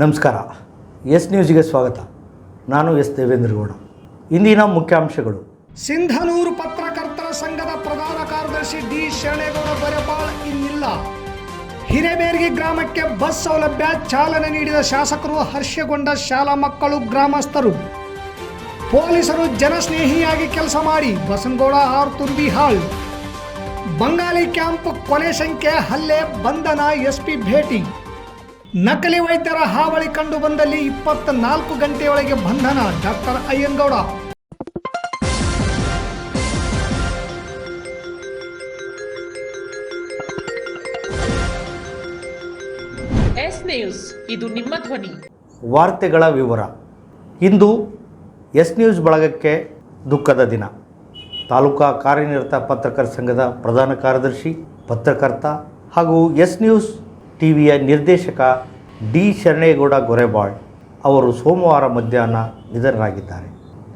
ನಮಸ್ಕಾರ. ಎಸ್ ನ್ಯೂಸ್ಗೆ ಸ್ವಾಗತ. ನಾನು ಎಸ್ ದೇವೇಂದ್ರಗೌಡ ಇಂದಿನ ಮುಖ್ಯಾಂಶಗಳು. ಸಿಂಧನೂರು ಪತ್ರಕರ್ತರ ಸಂಘದ ಪ್ರಧಾನ ಕಾರ್ಯದರ್ಶಿ ಡಿ ಶರಣೇಗೌಡ ಬರಪಾಳ್ ಇನ್ನಿಲ್ಲ. ಹಿರೇಬೇರ್ಗಿ ಗ್ರಾಮಕ್ಕೆ ಬಸ್ ಸೌಲಭ್ಯ ಚಾಲನೆ ನೀಡಿದ ಶಾಸಕರು ಹರ್ಷಗೊಂಡ ಶಾಲಾ ಮಕ್ಕಳು ಗ್ರಾಮಸ್ಥರು. ಪೊಲೀಸರು ಜನಸ್ನೇಹಿಯಾಗಿ ಕೆಲಸ ಮಾಡಿ ಬಸನಗೌಡ ಆರ್ ತುಂಬಿಹಾಳ್ ಬಂಗಾಲಿ ಕ್ಯಾಂಪ್ ಕೊಲೆ ಸಂಖ್ಯೆ ಹಲ್ಲೆ ಬಂಧನ ಎಸ್ಪಿ ಭೇಟಿ. ನಕಲಿ ವೈದ್ಯರ ಹಾವಳಿ ಕಂಡು ಬಂದಲ್ಲಿ ಇಪ್ಪತ್ನಾಲ್ಕು ಗಂಟೆಯೊಳಗೆ ಬಂಧನ ಡಾಕ್ಟರ್ ಅಯ್ಯಂಗೌಡ. ಎಸ್ ನ್ಯೂಸ್ ಇದು ನಿಮ್ಮ ಧ್ವನಿ. ವಾರ್ತೆಗಳ ವಿವರ. ಇಂದು ಎಸ್ ನ್ಯೂಸ್ ಬಳಗಕ್ಕೆ ದುಃಖದ ದಿನ. ತಾಲೂಕಾ ಕಾರ್ಯನಿರತ ಪತ್ರಕರ್ತರ ಸಂಘದ ಪ್ರಧಾನ ಕಾರ್ಯದರ್ಶಿ ಪತ್ರಕರ್ತ ಹಾಗೂ ಎಸ್ ನ್ಯೂಸ್ ಟಿವಿಯ ನಿರ್ದೇಶಕ ಡಿ ಶರಣೇಗೌಡ ಗೊರೆಬಾಳ್ ಅವರು ಸೋಮವಾರ ಮಧ್ಯಾಹ್ನ ನಿಧನರಾಗಿದ್ದಾರೆ.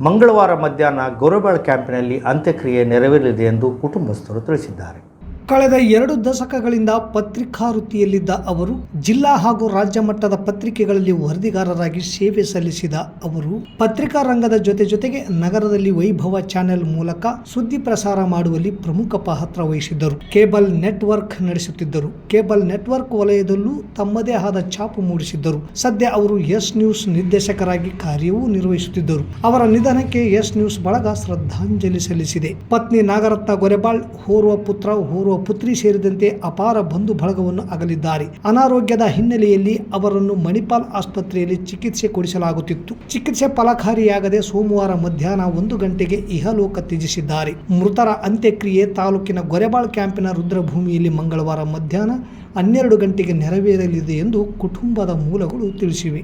ಮಂಗಳವಾರ ಮಧ್ಯಾಹ್ನ ಗೊರೆಬಾಳ್ ಕ್ಯಾಂಪಿನಲ್ಲಿ ಅಂತ್ಯಕ್ರಿಯೆ ನೆರವೇರಲಿದೆ ಎಂದು ಕುಟುಂಬಸ್ಥರು ತಿಳಿಸಿದ್ದಾರೆ. ಕಳೆದ ಎರಡು ದಶಕಗಳಿಂದ ಪತ್ರಿಕಾ ವೃತ್ತಿಯಲ್ಲಿದ್ದ ಅವರು, ಜಿಲ್ಲಾ ಹಾಗೂ ರಾಜ್ಯ ಮಟ್ಟದ ಪತ್ರಿಕೆಗಳಲ್ಲಿ ವರದಿಗಾರರಾಗಿ ಸೇವೆ ಸಲ್ಲಿಸಿದ ಅವರು, ಪತ್ರಿಕಾ ರಂಗದ ಜೊತೆ ಜೊತೆಗೆ ನಗರದಲ್ಲಿ ವೈಭವ ಚಾನೆಲ್ ಮೂಲಕ ಸುದ್ದಿ ಪ್ರಸಾರ ಮಾಡುವಲ್ಲಿ ಪ್ರಮುಖ ಪಾತ್ರ ವಹಿಸಿದ್ದರು. ಕೇಬಲ್ ನೆಟ್ವರ್ಕ್ ನಡೆಸುತ್ತಿದ್ದರು. ಕೇಬಲ್ ನೆಟ್ವರ್ಕ್ ವಲಯದಲ್ಲೂ ತಮ್ಮದೇ ಆದ ಛಾಪು ಮೂಡಿಸಿದ್ದರು. ಸದ್ಯ ಅವರು ಎಸ್ ನ್ಯೂಸ್ ನಿರ್ದೇಶಕರಾಗಿ ಕಾರ್ಯವೂ ನಿರ್ವಹಿಸುತ್ತಿದ್ದರು. ಅವರ ನಿಧನಕ್ಕೆ ಎಸ್ ನ್ಯೂಸ್ ಬಳಗ ಶ್ರದ್ಧಾಂಜಲಿ ಸಲ್ಲಿಸಿದೆ. ಪತ್ನಿ ನಾಗರತ್ನ ಗೊರೆಬಾಳ್ ಹೋರ್ವ ಪುತ್ರ ಓರ್ವ ಪುತ್ರಿ ಸೇರಿದಂತೆ ಅಪಾರ ಬಂಧು ಬಳಗವನ್ನು ಅಗಲಿದ್ದಾರೆ. ಅನಾರೋಗ್ಯದ ಹಿನ್ನೆಲೆಯಲ್ಲಿ ಅವರನ್ನು ಮಣಿಪಾಲ್ ಆಸ್ಪತ್ರೆಯಲ್ಲಿ ಚಿಕಿತ್ಸೆ ಕೊಡಿಸಲಾಗುತ್ತಿತ್ತು. ಚಿಕಿತ್ಸೆ ಫಲಕಾರಿಯಾಗದೆ ಸೋಮವಾರ ಮಧ್ಯಾಹ್ನ ಒಂದು ಗಂಟೆಗೆ ಇಹಲೋಕ ತ್ಯಜಿಸಿದ್ದಾರೆ. ಮೃತರ ಅಂತ್ಯಕ್ರಿಯೆ ತಾಲೂಕಿನ ಗೊರೆಬಾಳ್ ಕ್ಯಾಂಪಿನ ರುದ್ರಭೂಮಿಯಲ್ಲಿ ಮಂಗಳವಾರ ಮಧ್ಯಾಹ್ನ ಹನ್ನೆರಡು ಗಂಟೆಗೆ ನೆರವೇರಲಿದೆ ಎಂದು ಕುಟುಂಬದ ಮೂಲಗಳು ತಿಳಿಸಿವೆ.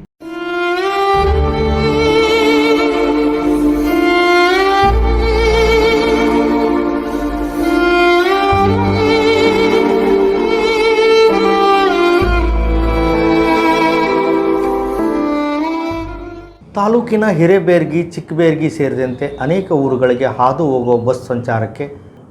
ತಾಲೂಕಿನ ಹಿರೇಬೇರ್ಗಿ, ಚಿಕ್ಕಬೇರ್ಗಿ ಸೇರಿದಂತೆ ಅನೇಕ ಊರುಗಳಿಗೆ ಹಾದು ಹೋಗುವ ಬಸ್ ಸಂಚಾರಕ್ಕೆ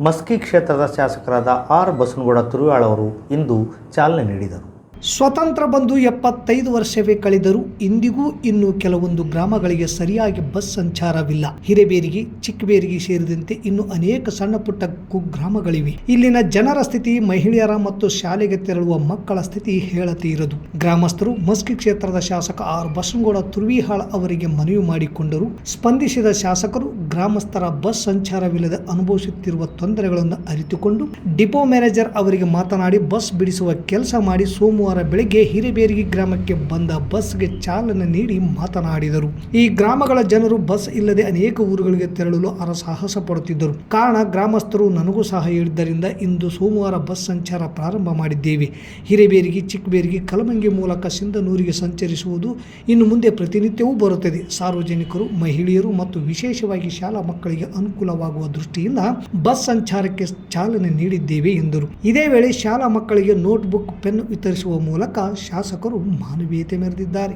ಮಸ್ಕಿ ಕ್ಷೇತ್ರದ ಶಾಸಕರಾದ ಆರ್ ಬಸನಗೌಡ ತುರುವಾಳವರು ಇಂದು ಚಾಲನೆ ನೀಡಿದರು. ಸ್ವತಂತ್ರ ಬಂದು ಎಪ್ಪತ್ತೈದು ವರ್ಷವೇ ಕಳೆದರೂ ಇಂದಿಗೂ ಇನ್ನು ಕೆಲವೊಂದು ಗ್ರಾಮಗಳಿಗೆ ಸರಿಯಾಗಿ ಬಸ್ ಸಂಚಾರವಿಲ್ಲ. ಹಿರೇಬೇರಿಗೆ, ಚಿಕ್ಕಬೇರಿಗೆ ಸೇರಿದಂತೆ ಇನ್ನು ಅನೇಕ ಸಣ್ಣ ಪುಟ್ಟ ಕುಗ್ರಾಮಗಳಿವೆ. ಇಲ್ಲಿನ ಜನರ ಸ್ಥಿತಿ, ಮಹಿಳೆಯರ ಮತ್ತು ಶಾಲೆಗೆ ತೆರಳುವ ಮಕ್ಕಳ ಸ್ಥಿತಿ ಹೇಳತಿ ಇರದು. ಗ್ರಾಮಸ್ಥರು ಮಸ್ಕಿ ಕ್ಷೇತ್ರದ ಶಾಸಕ ಆರ್. ಬಸನಗೌಡ ತುರ್ವಿಹಾಳ್ ಅವರಿಗೆ ಮನವಿ ಮಾಡಿಕೊಂಡರು. ಸ್ಪಂದಿಸಿದ ಶಾಸಕರು, ಗ್ರಾಮಸ್ಥರ ಬಸ್ ಸಂಚಾರವಿಲ್ಲದೆ ಅನುಭವಿಸುತ್ತಿರುವ ತೊಂದರೆಗಳನ್ನು ಅರಿತುಕೊಂಡು, ಡಿಪೋ ಮ್ಯಾನೇಜರ್ ಅವರಿಗೆ ಮಾತನಾಡಿ ಬಸ್ ಬಿಡಿಸುವ ಕೆಲಸ ಮಾಡಿ ಸೋಮವಾರ ಬೆಳಗ್ಗೆ ಹಿರಿಬೇರಿಗೆ ಗ್ರಾಮಕ್ಕೆ ಬಂದ ಬಸ್ಗೆ ಚಾಲನೆ ನೀಡಿ ಮಾತನಾಡಿದರು. ಈ ಗ್ರಾಮಗಳ ಜನರು ಬಸ್ ಇಲ್ಲದೆ ಅನೇಕ ಊರುಗಳಿಗೆ ತೆರಳಲು ಅರಸಾಹಸ ಪಡುತ್ತಿದ್ದರು. ಕಾರಣ ಗ್ರಾಮಸ್ಥರು ನನಗೂ ಸಹ ಹೇಳಿದ್ದರಿಂದ ಇಂದು ಸೋಮವಾರ ಬಸ್ ಸಂಚಾರ ಪ್ರಾರಂಭ ಮಾಡಿದ್ದೇವೆ. ಹಿರೇಬೇರಿಗೆ, ಚಿಕ್ಕಬೇರಿಗೆ ಕಲಮಂಗಿ ಮೂಲಕ ಸಿಂಧನೂರಿಗೆ ಸಂಚರಿಸುವುದು ಇನ್ನು ಮುಂದೆ ಪ್ರತಿನಿತ್ಯವೂ ಬರುತ್ತದೆ. ಸಾರ್ವಜನಿಕರು, ಮಹಿಳೆಯರು ಮತ್ತು ವಿಶೇಷವಾಗಿ ಶಾಲಾ ಮಕ್ಕಳಿಗೆ ಅನುಕೂಲವಾಗುವ ದೃಷ್ಟಿಯಿಂದ ಬಸ್ ಸಂಚಾರಕ್ಕೆ ಚಾಲನೆ ನೀಡಿದ್ದೇವೆ ಎಂದರು. ಇದೇ ವೇಳೆ ಶಾಲಾ ಮಕ್ಕಳಿಗೆ ನೋಟ್ಬುಕ್ ಪೆನ್ ವಿತರಿಸುವ ಮೂಲಕ ಶಾಸಕರು ಮಾನವೀಯತೆ ಮೆರೆದಿದ್ದಾರೆ.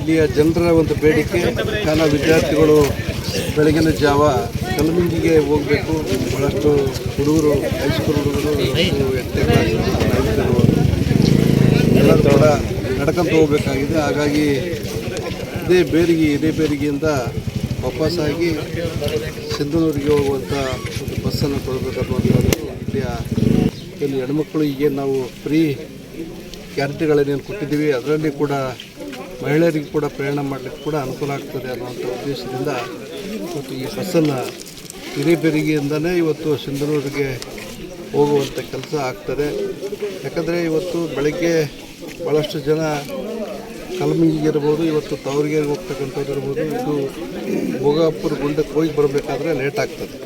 ಇಲ್ಲಿಯ ಜನರ ಒಂದು ಬೇಡಿಕೆ ಕಾಲ ವಿದ್ಯಾರ್ಥಿಗಳು ಬೆಳಗಿನ ಜಾವ ಕಲಬುರಗಿಗೆ ಹೋಗಬೇಕು. ಬಹಳಷ್ಟು ಹುಡುಗರು ಹೈಸ್ಕೂಲ್ ಹುಡುಗರು ಎಲ್ಲರೂ ಕೂಡ ನಡ್ಕೊಂತ ಹೋಗಬೇಕಾಗಿದೆ. ಹಾಗಾಗಿ ಇದೇ ಬೇರಿಗೆ, ಇದೇ ಬೇರಿಗೆಯಿಂದ ವಾಪಸ್ಸಾಗಿ ಸಿಂಧನೂರಿಗೆ ಹೋಗುವಂಥ ಒಂದು ಬಸ್ಸನ್ನು ಇಲ್ಲಿಯ ಇಲ್ಲಿ ಹೆಣ್ಮಕ್ಳು ಈಗ ನಾವು ಫ್ರೀ ಗ್ಯಾರಂಟಿಗಳನ್ನೇನು ಕೊಟ್ಟಿದ್ದೀವಿ. ಅದರಲ್ಲಿ ಕೂಡ ಮಹಿಳೆಯರಿಗೆ ಕೂಡ ಪ್ರಯಾಣ ಮಾಡಲಿಕ್ಕೆ ಕೂಡ ಅನುಕೂಲ ಆಗ್ತದೆ ಅನ್ನುವಂಥ ಉದ್ದೇಶದಿಂದ ಇವತ್ತು ಈ ಬಸ್ಸನ್ನು ಹಿರಿಬೆರಿಗೆಯಿಂದಲೇ ಇವತ್ತು ಸಿಂಧನೂರಿಗೆ ಹೋಗುವಂಥ ಕೆಲಸ ಆಗ್ತದೆ. ಯಾಕಂದರೆ ಇವತ್ತು ಬೆಳಗ್ಗೆ ಭಾಳಷ್ಟು ಜನ ಕಲಮಂಗಿಗೆ ಇರ್ಬೋದು, ಇವತ್ತು ತವರಿಗೆ ಹೋಗ್ತಕ್ಕಂಥವ್ರು ಇರ್ಬೋದು, ಇದು ಭೋಗಾಪುರ ಗುಂಡಕ್ಕೆ ಹೋಗಿ ಬರಬೇಕಾದ್ರೆ ಲೇಟ್ ಆಗ್ತದೆ.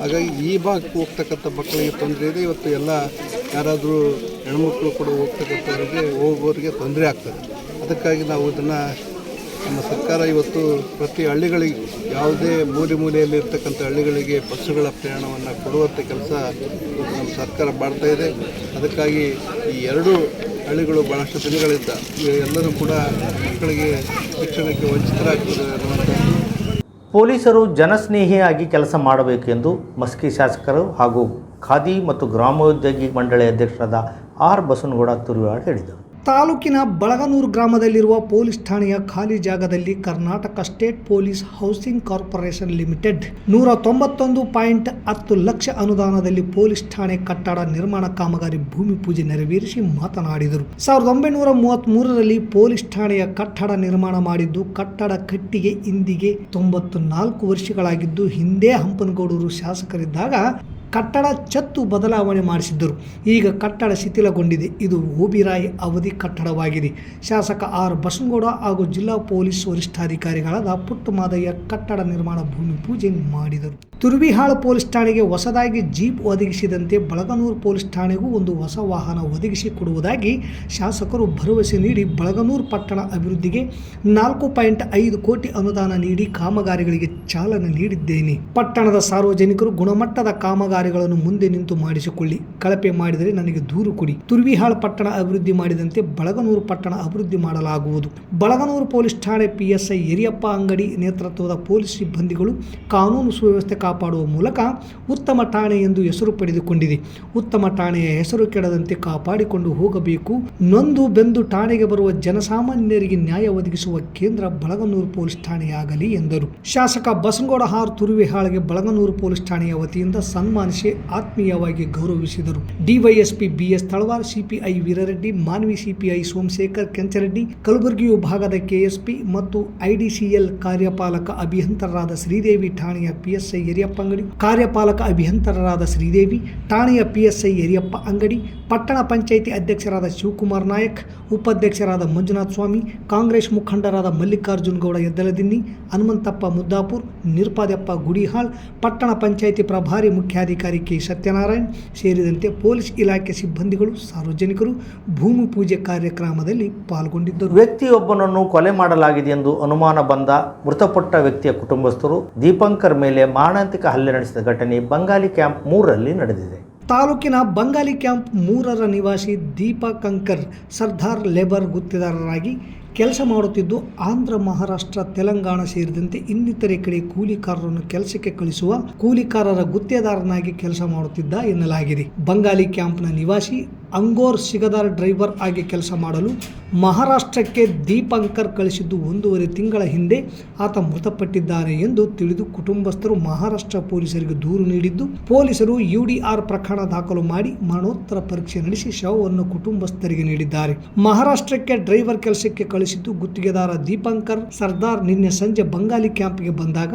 ಹಾಗಾಗಿ ಈ ಭಾಗಕ್ಕೆ ಹೋಗ್ತಕ್ಕಂಥ ಮಕ್ಕಳಿಗೆ ತೊಂದರೆ ಇದೆ. ಇವತ್ತು ಎಲ್ಲ ಯಾರಾದರೂ ಹೆಣ್ಮಕ್ಳು ಕೂಡ ಹೋಗ್ತಕ್ಕಂಥವ್ರಿಗೆ ಹೋಗೋರಿಗೆ ತೊಂದರೆ ಆಗ್ತದೆ. ಅದಕ್ಕಾಗಿ ನಾವು ಇದನ್ನು ನಮ್ಮ ಸರ್ಕಾರ ಇವತ್ತು ಪ್ರತಿ ಹಳ್ಳಿಗಳಿಗೆ ಯಾವುದೇ ಮೂಲೆ ಮೂಲೆಯಲ್ಲಿ ಇರ್ತಕ್ಕಂಥ ಹಳ್ಳಿಗಳಿಗೆ ಬಸ್ಸುಗಳ ಪ್ರಯಾಣವನ್ನು ಕೊಡುವಂಥ ಕೆಲಸ ನಮ್ಮ ಸರ್ಕಾರ ಮಾಡ್ತಾ ಇದೆ. ಅದಕ್ಕಾಗಿ ಈ ಎರಡು ಹಳ್ಳಿಗಳು ಭಾಳಷ್ಟು ದಿನಗಳಿಂದ ಎಲ್ಲರೂ ಕೂಡ ಮಕ್ಕಳಿಗೆ ಶಿಕ್ಷಣಕ್ಕೆ ವಂಚಿತರಾಗ್ತದೆ ಪೊಲೀಸರು ಜನಸ್ನೇಹಿಯಾಗಿ ಕೆಲಸ ಮಾಡಬೇಕು ಎಂದು ಮಸ್ಕಿ ಶಾಸಕರು ಹಾಗೂ ಖಾದಿ ಮತ್ತು ಗ್ರಾಮೋದ್ಯೋಗಿ ಮಂಡಳಿ ಅಧ್ಯಕ್ಷರಾದ ಆರ್ ಬಸನಗೌಡ ತುರುವಾಳ್ ಹೇಳಿದರು. ತಾಲೂಕಿನ ಬಳಗನೂರು ಗ್ರಾಮದಲ್ಲಿರುವ ಪೊಲೀಸ್ ಠಾಣೆಯ ಖಾಲಿ ಜಾಗದಲ್ಲಿ Karnataka state police housing corporation limited ನೂರ ತೊಂಬತ್ತೊಂದು ಪಾಯಿಂಟ್ ಹತ್ತು ಲಕ್ಷ ಅನುದಾನದಲ್ಲಿ ಪೊಲೀಸ್ ಠಾಣೆ ಕಟ್ಟಡ ನಿರ್ಮಾಣ ಕಾಮಗಾರಿ ಭೂಮಿ ಪೂಜೆ ನೆರವೇರಿಸಿ ಮಾತನಾಡಿದರು. ಸಾವಿರದ ಒಂಬೈನೂರ ಮೂವತ್ತ್ ಮೂರರಲ್ಲಿ ಪೊಲೀಸ್ ಠಾಣೆಯ ಕಟ್ಟಡ ನಿರ್ಮಾಣ ಮಾಡಿದ್ದು, ಕಟ್ಟಡ ಕಟ್ಟಿಗೆ ಇಂದಿಗೆ ತೊಂಬತ್ತು ನಾಲ್ಕು ವರ್ಷಗಳಾಗಿದ್ದು, ಹಿಂದೆ ಹಂಪನಗೌಡರು ಶಾಸಕರಿದ್ದಾಗ ಕಟ್ಟಡ ಚತ್ತು ಬದಲಾವಣೆ ಮಾಡಿಸಿದ್ದರು. ಈಗ ಕಟ್ಟಡ ಶಿಥಿಲಗೊಂಡಿದೆ. ಇದು ಓಬಿರಾಯಿ ಅವಧಿ ಕಟ್ಟಡವಾಗಿದೆ. ಶಾಸಕ ಆರ್ ಬಸನಗೌಡ ಹಾಗೂ ಜಿಲ್ಲಾ ಪೊಲೀಸ್ ವರಿಷ್ಠಾಧಿಕಾರಿಗಳಾದ ಪುಟ್ಟಮಾದಯ್ಯ ಕಟ್ಟಡ ನಿರ್ಮಾಣ ಭೂಮಿ ಪೂಜೆ ಮಾಡಿದರು. ತುರ್ವಿಹಾಳ ಪೊಲೀಸ್ ಠಾಣೆಗೆ ಹೊಸದಾಗಿ ಜೀಪ್ ಒದಗಿಸಿದಂತೆ ಬಳಗನೂರು ಪೊಲೀಸ್ ಠಾಣೆಗೂ ಒಂದು ಹೊಸ ವಾಹನ ಒದಗಿಸಿ ಕೊಡುವುದಾಗಿ ಶಾಸಕರು ಭರವಸೆ ನೀಡಿ ಬಳಗನೂರು ಪಟ್ಟಣ ಅಭಿವೃದ್ಧಿಗೆ ನಾಲ್ಕು ಪಾಯಿಂಟ್ ಐದು ಕೋಟಿ ಅನುದಾನ ನೀಡಿ ಕಾಮಗಾರಿಗಳಿಗೆ ಚಾಲನೆ ನೀಡಿದ್ದೇನೆ. ಪಟ್ಟಣದ ಸಾರ್ವಜನಿಕರು ಗುಣಮಟ್ಟದ ಕಾಮಗಾರಿಗಳನ್ನು ಮುಂದೆ ನಿಂತು ಮಾಡಿಸಿಕೊಳ್ಳಿ. ಕಳಪೆ ಮಾಡಿದರೆ ನನಗೆ ದೂರು ಕೊಡಿ. ತುರ್ವಿಹಾಳ್ ಪಟ್ಟಣ ಅಭಿವೃದ್ಧಿ ಮಾಡಿದಂತೆ ಬಳಗನೂರು ಪಟ್ಟಣ ಅಭಿವೃದ್ಧಿ ಮಾಡಲಾಗುವುದು. ಬಳಗನೂರು ಪೊಲೀಸ್ ಠಾಣೆ ಪಿಎಸ್ಐ ಯರಿಯಪ್ಪ ಅಂಗಡಿ ನೇತೃತ್ವದ ಪೊಲೀಸ್ ಸಿಬ್ಬಂದಿಗಳು ಕಾನೂನು ಸುವ್ಯವಸ್ಥೆ ಕಾಪಾಡುವ ಮೂಲಕ ಉತ್ತಮ ಠಾಣೆ ಎಂದು ಹೆಸರು ಪಡೆದುಕೊಂಡಿದೆ. ಉತ್ತಮ ಠಾಣೆಯ ಹೆಸರು ಕೆಡದಂತೆ ಕಾಪಾಡಿಕೊಂಡು ಹೋಗಬೇಕು. ನೊಂದು ಬೆಂದು ಠಾಣೆಗೆ ಬರುವ ಜನಸಾಮಾನ್ಯರಿಗೆ ನ್ಯಾಯ ಒದಗಿಸುವ ಕೇಂದ್ರ ಬಳಗನೂರು ಪೊಲೀಸ್ ಠಾಣೆಯಾಗಲಿ ಎಂದರು. ಶಾಸಕ ಬಸನಗೌಡ ಹಾರ್ ತುರುವಿಹಾಳ್ಗೆ ಬಳಗನೂರು ಪೊಲೀಸ್ ಠಾಣೆಯ ವತಿಯಿಂದ ಸನ್ಮಾನಿಸಿ ಆತ್ಮೀಯವಾಗಿ ಗೌರವಿಸಿದರು. DYSP BS Talawar CPI Veerareddy, Manvi CPI Somashekar Kenchareddy Kalaburagi ವಿಭಾಗದ ಕೆಎಸ್ಪಿ ಮತ್ತು ಐಡಿಸಿಎಲ್ ಕಾರ್ಯಪಾಲಕ ಅಭಿಯಂತರರಾದ ಶ್ರೀದೇವಿ, ಠಾಣೆಯ ಪಿಎಸ್ಐ ಯರಿಯಪ್ಪ ಅಂಗಡಿ, ಕಾರ್ಯಪಾಲಕ ಅಭಿಯಂತರರಾದ ಶ್ರೀದೇವಿ, ಠಾಣೆಯ ಪಿಎಸ್ಐ ಯರಿಯಪ್ಪ ಅಂಗಡಿ, ಪಟ್ಟಣ ಪಂಚಾಯಿತಿ ಅಧ್ಯಕ್ಷರಾದ ಶಿವಕುಮಾರ್ ನಾಯಕ್, ಉಪಾಧ್ಯಕ್ಷರಾದ ಮಂಜುನಾಥ್ ಸ್ವಾಮಿ, ಕಾಂಗ್ರೆಸ್ ಮುಖಂಡರಾದ ಮಲ್ಲಿಕಾರ್ಜುನ್ ಗೌಡ ಎದ್ದಲದಿನ್ನಿ ಹನುಮಂತಪ್ಪ ಮುದ್ದಾಪುರ್, ನಿರ್ಪಾದಪ್ಪ ಗುಡಿಹಾಳ್, ಪಟ್ಟಣ ಪಂಚಾಯಿತಿ ಪ್ರಭಾರಿ ಮುಖ್ಯಾಧಿಕಾರಿ ಕೆ ಸತ್ಯನಾರಾಯಣ್ ಸೇರಿದಂತೆ ಪೊಲೀಸ್ ಇಲಾಖೆ ಸಿಬ್ಬಂದಿಗಳು ಸಾರ್ವಜನಿಕರು ಭೂಮಿ ಪೂಜೆ ಕಾರ್ಯಕ್ರಮದಲ್ಲಿ ಪಾಲ್ಗೊಂಡಿದ್ದರು. ವ್ಯಕ್ತಿಯೊಬ್ಬನನ್ನು ಕೊಲೆ ಮಾಡಲಾಗಿದೆ ಎಂದು ಅನುಮಾನ ಬಂದ ಮೃತಪಟ್ಟ ವ್ಯಕ್ತಿಯ ಕುಟುಂಬಸ್ಥರು ದೀಪಂಕರ್ ಮೇಲೆ ಮಾರಣಾಂತಿಕ ಹಲ್ಲೆ ನಡೆಸಿದ ಘಟನೆ ಬಂಗಾಲಿ ಕ್ಯಾಂಪ್ ಮೂರರಲ್ಲಿ ನಡೆದಿದೆ. ತಾಲೂಕಿನ ಬಂಗಾಲಿ ಕ್ಯಾಂಪ್ ಮೂರರ ನಿವಾಸಿ ದೀಪಕಂಕರ್ ಸರ್ದಾರ್ ಲೇಬರ್ ಗುತ್ತಿದಾರರಾಗಿ ಕೆಲಸ ಮಾಡುತ್ತಿದ್ದು ಆಂಧ್ರ, ಮಹಾರಾಷ್ಟ್ರ, ತೆಲಂಗಾಣ ಸೇರಿದಂತೆ ಇನ್ನಿತರೆ ಕಡೆ ಕೂಲಿಕಾರರನ್ನು ಕೆಲಸಕ್ಕೆ ಕಳಿಸುವ ಕೂಲಿಕಾರರ ಗುತ್ತೇದಾರನಾಗಿ ಕೆಲಸ ಮಾಡುತ್ತಿದ್ದ ಎನ್ನಲಾಗಿದೆ. ಬಂಗಾಲಿ ಕ್ಯಾಂಪ್ನ ನಿವಾಸಿ ಅಂಗೋರ್ ಸಿಗದಾರ್ ಡ್ರೈವರ್ ಆಗಿ ಕೆಲಸ ಮಾಡಲು ಮಹಾರಾಷ್ಟ್ರಕ್ಕೆ ದೀಪಂಕರ್ ಕಳಿಸಿದ್ದು ಒಂದೂವರೆ ತಿಂಗಳ ಹಿಂದೆ ಆತ ಮೃತಪಟ್ಟಿದ್ದಾನೆ ಎಂದು ತಿಳಿದು ಕುಟುಂಬಸ್ಥರು ಮಹಾರಾಷ್ಟ್ರ ಪೊಲೀಸರಿಗೆ ದೂರು ನೀಡಿದ್ದು, ಪೊಲೀಸರು ಯುಡಿಆರ್ ಪ್ರಕರಣ ದಾಖಲು ಮಾಡಿ ಮರಣೋತ್ತರ ಪರೀಕ್ಷೆ ನಡೆಸಿ ಶವವನ್ನು ಕುಟುಂಬಸ್ಥರಿಗೆ ನೀಡಿದ್ದಾರೆ. ಮಹಾರಾಷ್ಟ್ರಕ್ಕೆ ಡ್ರೈವರ್ ಕೆಲಸಕ್ಕೆ ಕಳಿಸಿದ್ದು ಗುತ್ತಿಗೆದಾರ ದೀಪಂಕರ್. ಸರ್ದಾರ್ ನಿನ್ನೆ ಸಂಜೆ ಬಂಗಾಲಿ ಕ್ಯಾಂಪ್ಗೆ ಬಂದಾಗ,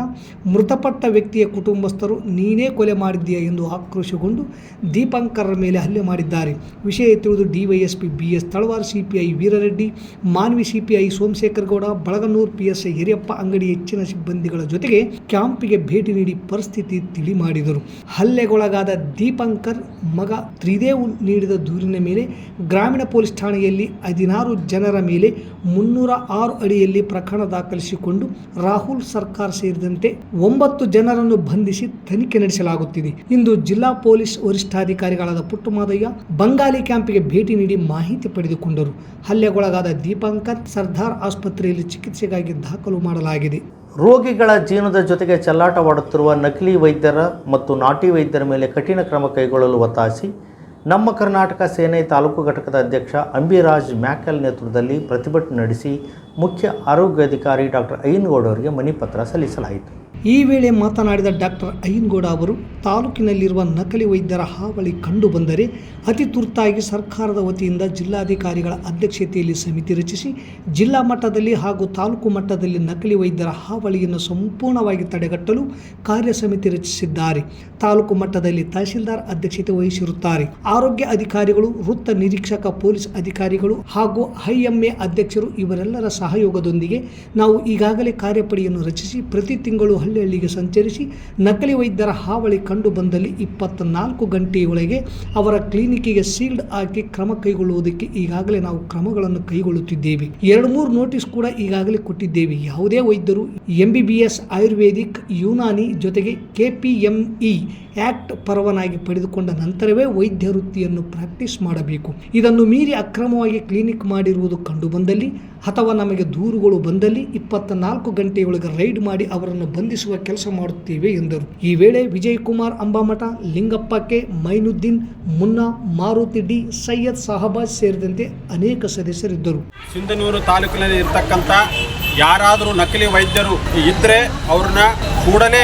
ಮೃತಪಟ್ಟ ವ್ಯಕ್ತಿಯ ಕುಟುಂಬಸ್ಥರು, ನೀನೇ ಕೊಲೆ ಮಾಡಿದ್ದೀಯಾ ಎಂದು ಆಕ್ರೋಶಗೊಂಡು ದೀಪಂಕರ್ ಮೇಲೆ ಹಲ್ಲೆ ಮಾಡಿದ್ದಾರೆ. ವಿಷಯ ತಿಳಿದು DYSP BS Talawar CPI Veerareddy Manvi CPI Somashekar Gouda, Balaganur PSI Hiriyappa Angadi ಹೆಚ್ಚಿನ ಸಿಬ್ಬಂದಿಗಳ ಜೊತೆಗೆ ಕ್ಯಾಂಪಿಗೆ ಭೇಟಿ ನೀಡಿ ಪರಿಸ್ಥಿತಿ ತಿಳಿ ಮಾಡಿದರು. ಹಲ್ಲೆಗೊಳಗಾದ ದೀಪಂಕರ್ ಮಗ ತ್ರಿದೇವ್ ನೀಡಿದ ದೂರಿನ ಮೇಲೆ ಗ್ರಾಮೀಣ ಪೊಲೀಸ್ ಠಾಣೆಯಲ್ಲಿ ಹದಿನಾರು ಜನರ ಮೇಲೆ ಮುನ್ನೂರ ಆರು ಅಡಿಯಲ್ಲಿ ಪ್ರಕರಣ ದಾಖಲಿಸಿಕೊಂಡು ರಾಹುಲ್ ಸರ್ಕಾರ ಸೇರಿದಂತೆ ಒಂಬತ್ತು ಜನರನ್ನು ಬಂಧಿಸಿ ತನಿಖೆ ನಡೆಸಲಾಗುತ್ತಿದೆ. ಇಂದು ಜಿಲ್ಲಾ ಪೊಲೀಸ್ ವರಿಷ್ಠಾಧಿಕಾರಿಗಳಾದ ಪುಟ್ಟಮಾದಯ್ಯ ಬಂಗಾಲಿ ಕ್ಯಾಂಪಿಗೆ ಭೇಟಿ ನೀಡಿ ಮಾಹಿತಿ ಪಡೆದುಕೊಂಡರು. ಹಲ್ಲೆಗೊಳಗಾದ ದೀಪಂಕರ್ ಸರ್ದಾರ್ ಆಸ್ಪತ್ರೆಯಲ್ಲಿ ಚಿಕಿತ್ಸೆಗಾಗಿ ದಾಖಲು ಮಾಡಲಾಗಿದೆ. ರೋಗಿಗಳ ಜೀವನದ ಜೊತೆಗೆ ಚೆಲ್ಲಾಟವಾಡುತ್ತಿರುವ ನಕಲಿ ವೈದ್ಯರ ಮತ್ತು ನಾಟಿ ವೈದ್ಯರ ಮೇಲೆ ಕಠಿಣ ಕ್ರಮ ಕೈಗೊಳ್ಳಲು ಒತ್ತಾಯಿಸಿ, ನಮ್ಮ ಕರ್ನಾಟಕ ಸೇನೆ ತಾಲೂಕು ಘಟಕದ ಅಧ್ಯಕ್ಷ ಅಂಬಿರಾಜ್ ಮ್ಯಾಕಲ್ ನೇತೃತ್ವದಲ್ಲಿ ಪ್ರತಿಭಟನೆ ನಡೆಸಿ ಮುಖ್ಯ ಆರೋಗ್ಯಾಧಿಕಾರಿ ಡಾಕ್ಟರ್ ಅಯ್ಯನಗೌಡ ಅವರಿಗೆ ಮನಿ ಪತ್ರ ಸಲ್ಲಿಸಲಾಯಿತು. ಈ ವೇಳೆ ಮಾತನಾಡಿದ ಡಾಕ್ಟರ್ ಅಯ್ಯನಗೌಡ ಅವರು, ತಾಲೂಕಿನಲ್ಲಿರುವ ನಕಲಿ ವೈದ್ಯರ ಹಾವಳಿ ಕಂಡುಬಂದರೆ ಅತಿ ತುರ್ತಾಗಿ ಸರ್ಕಾರದ ವತಿಯಿಂದ ಜಿಲ್ಲಾಧಿಕಾರಿಗಳ ಅಧ್ಯಕ್ಷತೆಯಲ್ಲಿ ಸಮಿತಿ ರಚಿಸಿ, ಜಿಲ್ಲಾ ಮಟ್ಟದಲ್ಲಿ ಹಾಗೂ ತಾಲೂಕು ಮಟ್ಟದಲ್ಲಿ ನಕಲಿ ವೈದ್ಯರ ಹಾವಳಿಯನ್ನು ಸಂಪೂರ್ಣವಾಗಿ ತಡೆಗಟ್ಟಲು ಕಾರ್ಯ ಸಮಿತಿ ರಚಿಸಿದ್ದಾರೆ. ತಾಲೂಕು ಮಟ್ಟದಲ್ಲಿ ತಹಶೀಲ್ದಾರ್ ಅಧ್ಯಕ್ಷತೆ ವಹಿಸಿರುತ್ತಾರೆ. ಆರೋಗ್ಯ ಅಧಿಕಾರಿಗಳು, ವೃತ್ತ ನಿರೀಕ್ಷಕ, ಪೊಲೀಸ್ ಅಧಿಕಾರಿಗಳು ಹಾಗೂ ಐಎಂಎ ಅಧ್ಯಕ್ಷರು ಇವರೆಲ್ಲರ ಸಹಯೋಗದೊಂದಿಗೆ ನಾವು ಈಗಾಗಲೇ ಕಾರ್ಯಪಡೆಯನ್ನು ರಚಿಸಿ, ಪ್ರತಿ ತಿಂಗಳು ಹಳ್ಳಿ ಸಂಚರಿಸಿ ನಕಲಿ ವೈದ್ಯರ ಹಾವಳಿ ಕಂಡು ಬಂದಲ್ಲಿ ಇಪ್ಪತ್ನಾಲ್ಕು ಗಂಟೆಯೊಳಗೆ ಅವರ ಕ್ಲಿನಿಕ್ಕಿಗೆ ಸೀಲ್ಡ್ ಹಾಕಿ ಕ್ರಮ ಕೈಗೊಳ್ಳುವುದಕ್ಕೆ ಈಗಾಗಲೇ ನಾವು ಕ್ರಮಗಳನ್ನು ಕೈಗೊಳ್ಳುತ್ತಿದ್ದೇವೆ. ಎರಡು ಮೂರು ನೋಟಿಸ್ ಕೂಡ ಈಗಾಗಲೇ ಕೊಟ್ಟಿದ್ದೇವೆ. ಯಾವುದೇ ವೈದ್ಯರು M B B S ayurvedic, Unani ಜೊತೆಗೆ ಕೆಪಿಎಂಇ ಆಕ್ಟ್ ಪರವಾನಗಿ ಪಡೆದುಕೊಂಡ ನಂತರವೇ ವೈದ್ಯ ವೃತ್ತಿಯನ್ನು ಪ್ರಾಕ್ಟೀಸ್ ಮಾಡಬೇಕು. ಇದನ್ನು ಮೀರಿ ಅಕ್ರಮವಾಗಿ ಕ್ಲಿನಿಕ್ ಮಾಡಿರುವುದು ಕಂಡುಬಂದಲ್ಲಿ ಅಥವಾ ನಮಗೆ ದೂರುಗಳು ಬಂದಲ್ಲಿ ಇಪ್ಪತ್ತ ನಾಲ್ಕು ಗಂಟೆಯೊಳಗೆ ರೈಡ್ ಮಾಡಿ ಅವರನ್ನು ಬಂಧಿಸುವ ಕೆಲಸ ಮಾಡುತ್ತೇವೆ ಎಂದರು. ಈ ವೇಳೆ ವಿಜಯ್ ಕುಮಾರ್ ಅಂಬಾಮಠ, ಲಿಂಗಪ್ಪ ಕೆ. ಮೈನುದ್ದೀನ್, ಮುನ್ನಾ, ಮಾರುತಿ ಡಿ. ಸೈಯದ್ ಸಹಬಾಜ್ ಸೇರಿದಂತೆ ಅನೇಕ ಸದಸ್ಯರಿದ್ದರು. ಸಿಂಧನೂರು ತಾಲೂಕಿನಲ್ಲಿ ಇರತಕ್ಕಂಥ ಯಾರಾದರೂ ನಕಲಿ ವೈದ್ಯರು ಇದ್ದರೆ ಅವ್ರನ್ನ ಕೂಡಲೇ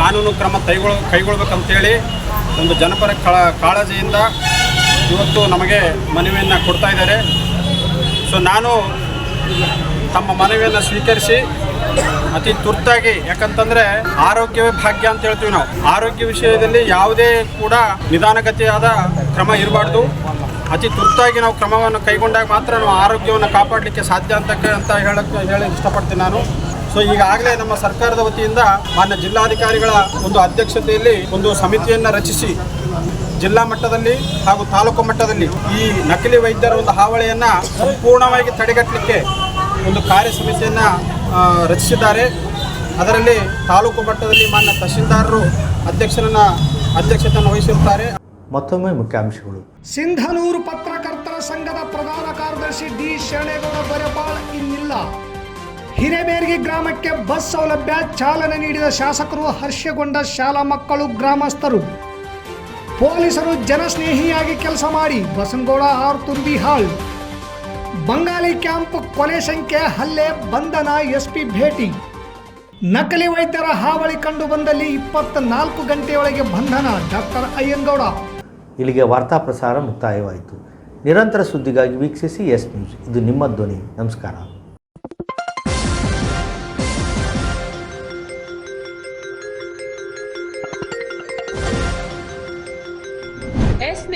ಕಾನೂನು ಕ್ರಮ ಕೈಗೊಳ್, ಕೈಗೊಳ್ಬೇಕಂತೇಳಿ ಒಂದು ಜನಪರ ಕಳ, ಕಾಳಜಿಯಿಂದ ಇವತ್ತು ನಮಗೆ ಮನವಿಯನ್ನು ಕೊಡ್ತಾ ಇದ್ದಾರೆ. ಸೊ ನಾನು ತಮ್ಮ ಮನವಿಯನ್ನು ಸ್ವೀಕರಿಸಿ ಅತಿ ತುರ್ತಾಗಿ, ಯಾಕಂತಂದರೆ ಆರೋಗ್ಯವೇ ಭಾಗ್ಯ ಅಂತ ಹೇಳ್ತೀವಿ ನಾವು. ಆರೋಗ್ಯ ವಿಷಯದಲ್ಲಿ ಯಾವುದೇ ಕೂಡ ನಿಧಾನಗತಿಯಾದ ಕ್ರಮ ಇರಬಾರ್ದು. ಅತಿ ತುರ್ತಾಗಿ ನಾವು ಕ್ರಮವನ್ನು ಕೈಗೊಂಡಾಗ ಮಾತ್ರ ನಾವು ಆರೋಗ್ಯವನ್ನು ಕಾಪಾಡಲಿಕ್ಕೆ ಸಾಧ್ಯ ಅಂತ ಅಂತ ಹೇಳಕ್ಕೆ ಹೇಳಿ ಇಷ್ಟಪಡ್ತೀನಿ ನಾನು. ಸೊ ಈಗಾಗಲೇ ನಮ್ಮ ಸರ್ಕಾರದ ವತಿಯಿಂದ ಮಾನ್ಯ ಜಿಲ್ಲಾಧಿಕಾರಿಗಳ ಒಂದು ಅಧ್ಯಕ್ಷತೆಯಲ್ಲಿ ಒಂದು ಸಮಿತಿಯನ್ನು ರಚಿಸಿ ಜಿಲ್ಲಾ ಮಟ್ಟದಲ್ಲಿ ಹಾಗೂ ತಾಲೂಕು ಮಟ್ಟದಲ್ಲಿ ಈ ನಕಲಿ ವೈದ್ಯರ ಒಂದು ಹಾವಳಿಯನ್ನು ಸಂಪೂರ್ಣವಾಗಿ ತಡೆಗಟ್ಟಲಿಕ್ಕೆ ಒಂದು ಕಾರ್ಯ ಸಮಿತಿಯನ್ನು ರಚಿಸಿದ್ದಾರೆ. ಅದರಲ್ಲಿ ತಾಲೂಕು ಮಟ್ಟದಲ್ಲಿ ಮಾನ್ಯ ತಹಶೀಲ್ದಾರರು ಅಧ್ಯಕ್ಷರನ್ನ ಅಧ್ಯಕ್ಷತೆಯನ್ನು ವಹಿಸಿರುತ್ತಾರೆ. ಮತ್ತೊಮ್ಮೆ ಮುಖ್ಯಾಂಶಗಳು. ಸಿಂಧನೂರು ಪತ್ರಕರ್ತರ ಸಂಘದ ಪ್ರಧಾನ ಕಾರ್ಯದರ್ಶಿ ಡಿ ಶರಣೇಗೌಡ ಬರೆಬಾಳ್ ಇನ್ನಿಲ್ಲ. ಹಿರೇಬೇರ್ಗಿ ಗ್ರಾಮಕ್ಕೆ ಬಸ್ ಸೌಲಭ್ಯ ಚಾಲನೆ ನೀಡಿದ ಶಾಸಕರು ಹರ್ಷಗೊಂಡ ಶಾಲಾ ಮಕ್ಕಳು ಗ್ರಾಮಸ್ಥರು. ಪೊಲೀಸರು ಜನಸ್ನೇಹಿಯಾಗಿ ಕೆಲಸ ಮಾಡಿ ಬಸನಗೌಡ ಆರ್ ತುಂಬಿ ಹಾಳ್ ಬಂಗಾಲಿ ಕ್ಯಾಂಪ್ ಕೊಲೆ ಸಂಖ್ಯೆ ಹಲ್ಲೆ, ಬಂಧನ, ಎಸ್ಪಿ ಭೇಟಿ. ನಕಲಿ ವೈದ್ಯರ ಹಾವಳಿ ಕಂಡು ಬಂದಲ್ಲಿ ಇಪ್ಪತ್ತ ನಾಲ್ಕು ಗಂಟೆಯೊಳಗೆ ಬಂಧನ ಡಾಕ್ಟರ್ ಅಯ್ಯಂಗೌಡ. ಇಲ್ಲಿಗೆ ವಾರ್ತಾ ಪ್ರಸಾರ ಮುಕ್ತಾಯವಾಯಿತು. ನಿರಂತರ ಸುದ್ದಿಗಾಗಿ ವೀಕ್ಷಿಸಿ ಎಸ್ ನ್ಯೂಸ್. ಇದು ನಿಮ್ಮ ಧ್ವನಿ. ನಮಸ್ಕಾರ.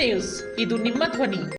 ನ್ಯೂಸ್ ಇದು ನಿಮ್ಮ ಧ್ವನಿ